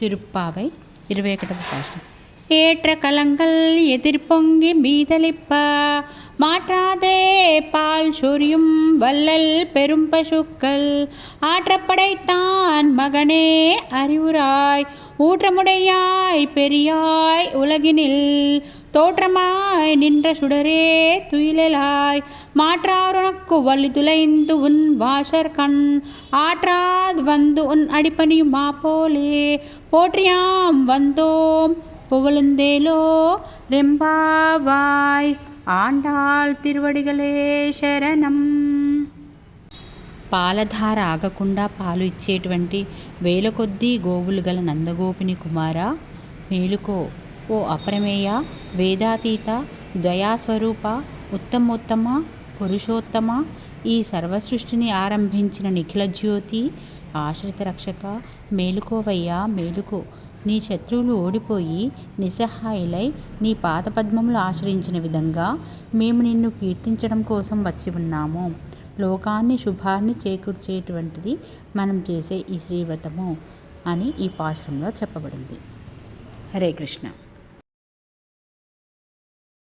திருப்பாவை திருவேகடபிரகாசம் ஏற்ற கலங்கள் எதிர்பொங்கி மீதளிப்பா மாற்றாதே பால் சொரியும் வல்லல் பெரும் பசுக்கள். ஆற்றப்படைத்தான் மகனே அறிவுராய் ஊற்றமுடையாய் பெரியாய் உலகினில். தோற்றமாய் நின்ற சுடரே துயிலாய் மாற்றாருனக்கு வலி துளைந்து உன் வாசர் கண் ஆற்றாது வந்து உன் அடிப்பணியுமா போலே போற்றியாம் வந்தோம் புகழுந்தேலோ ரெம்பாவாய் ఆండాల్ తిరువడిగలే శరణం పాలధార ఆగకుండా పాలు ఇచ్చేటువంటి వేల కొద్దీ గోవులు గల నందగోపిని కుమార మేలుకో ఓ అపరమేయ వేదాతీత దయాస్వరూప ఉత్తమోత్తమ పురుషోత్తమ ఈ సర్వసృష్టిని ఆరంభించిన నిఖిల జ్యోతి ఆశ్రిత రక్షక మేలుకోవయ్యా మేలుకో. నీ శత్రువులు ఓడిపోయి నిస్సహాయులై నీ పాదపద్మములు ఆశ్రయించిన విధంగా మేము నిన్ను కీర్తించడం కోసం వచ్చి ఉన్నాము. లోకాన్ని శుభాన్ని చేకూర్చేటువంటిది మనం చేసే ఈ శ్రీవ్రతము అని ఈ పాశ్రంలో చెప్పబడింది. హరే కృష్ణ.